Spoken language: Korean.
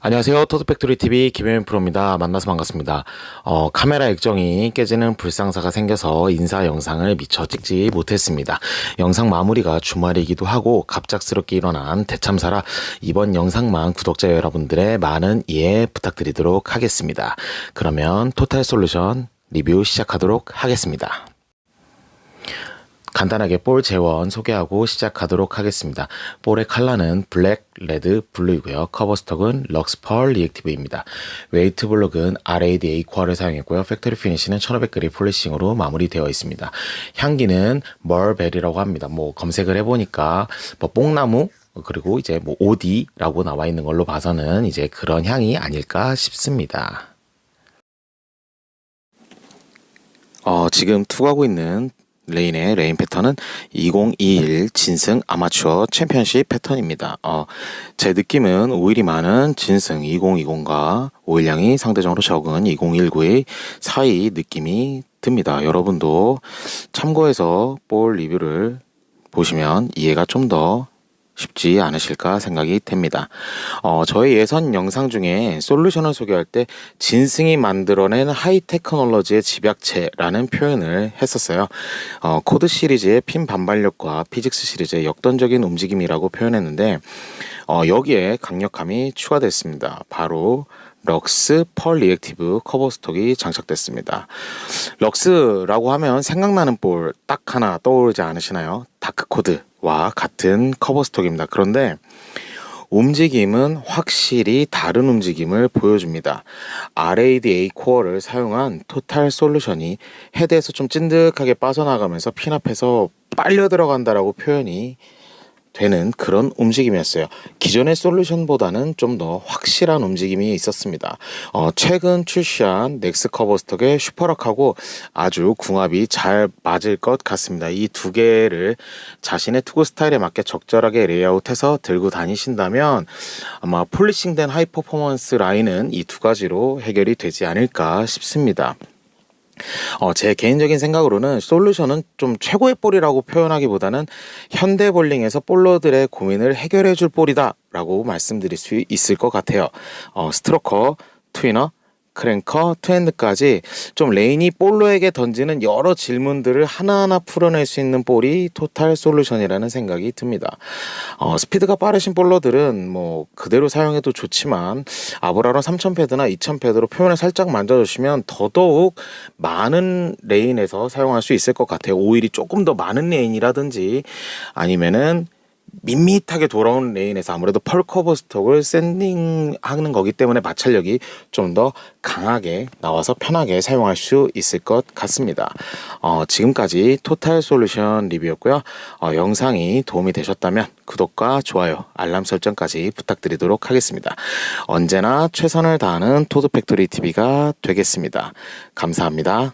안녕하세요. 토드팩토리 TV 김혜민 프로입니다. 만나서 반갑습니다. 어, 카메라 액정이 깨지는 불상사가 생겨서 인사 영상을 미처 찍지 못했습니다. 영상 마무리가 주말이기도 하고 갑작스럽게 일어난 대참사라 이번 영상만 구독자 여러분들의 많은 이해 부탁드리도록 하겠습니다. 그러면 토탈 솔루션 리뷰 시작하도록 하겠습니다. 간단하게 볼 재원 소개하고 시작하도록 하겠습니다. 볼의 컬러는 블랙, 레드, 블루이고요. 커버 스톡은 럭스 펄 리액티브입니다. 웨이트 블록은 RADA 쿼를 사용했고요. 팩토리 피니시는 1500그리 폴리싱으로 마무리되어 있습니다. 향기는 멀베리라고 합니다. 뭐 검색을 해보니까 뭐 뽕나무 그리고 이제 뭐 OD라고 나와 있는 걸로 봐서는 이제 그런 향이 아닐까 싶습니다. 어, 지금 투구하고 있는 레인의 레인 패턴은 2021 진승 아마추어 챔피언십 패턴입니다. 어, 제 느낌은 오일이 많은 진승 2020과 오일량이 상대적으로 적은 2019의 사이 느낌이 듭니다. 여러분도 참고해서 볼 리뷰를 보시면 이해가 좀더 쉽지 않으실까 생각이 됩니다. 어, 저의 예선 영상 중에 솔루션을 소개할 때 진승이 만들어낸 하이 테크놀로지의 집약체라는 표현을 했었어요. 어, 코드 시리즈의 핀 반발력과 피직스 시리즈의 역던적인 움직임이라고 표현했는데 어, 여기에 강력함이 추가됐습니다. 바로 럭스 펄 리액티브 커버 스톡이 장착됐습니다. 럭스라고 하면 생각나는 볼 딱 하나 떠오르지 않으시나요? 다크 코드 와 같은 커버 스톡입니다. 그런데 움직임은 확실히 다른 움직임을 보여줍니다. RADA 코어를 사용한 토탈 솔루션이 헤드에서 좀 찐득하게 빠져나가면서 핀 앞에서 빨려 들어간다라고 표현이 되는 그런 움직임이었어요. 기존의 솔루션보다는 좀 더 확실한 움직임이 있었습니다. 어, 최근 출시한 넥스 커버 스톡의 슈퍼락하고 아주 궁합이 잘 맞을 것 같습니다. 이 두 개를 자신의 투구 스타일에 맞게 적절하게 레이아웃해서 들고 다니신다면 아마 폴리싱된 하이 퍼포먼스 라인은 이 두 가지로 해결이 되지 않을까 싶습니다. 어, 제 개인적인 생각으로는 솔루션은 좀 최고의 볼이라고 표현하기보다는 현대 볼링에서 볼러들의 고민을 해결해 줄 볼이다라고 말씀드릴 수 있을 것 같아요. 어, 스트로커, 트위너, 크랭커, 투핸드까지 좀 레인이 볼러에게 던지는 여러 질문들을 하나하나 풀어낼 수 있는 볼이 토탈 솔루션이라는 생각이 듭니다. 어, 스피드가 빠르신 볼러들은 뭐 그대로 사용해도 좋지만 아브라론 3000 패드나 2000 패드로 표면을 살짝 만져주시면 더더욱 많은 레인에서 사용할 수 있을 것 같아요. 오일이 조금 더 많은 레인이라든지 아니면은 밋밋하게 돌아온 레인에서 아무래도 펄 커버 스톡을 샌딩하는 거기 때문에 마찰력이 좀 더 강하게 나와서 편하게 사용할 수 있을 것 같습니다. 어, 지금까지 토탈 솔루션 리뷰였고요. 어, 영상이 도움이 되셨다면 구독과 좋아요, 알람 설정까지 부탁드리도록 하겠습니다. 언제나 최선을 다하는 토드 팩토리 TV가 되겠습니다. 감사합니다.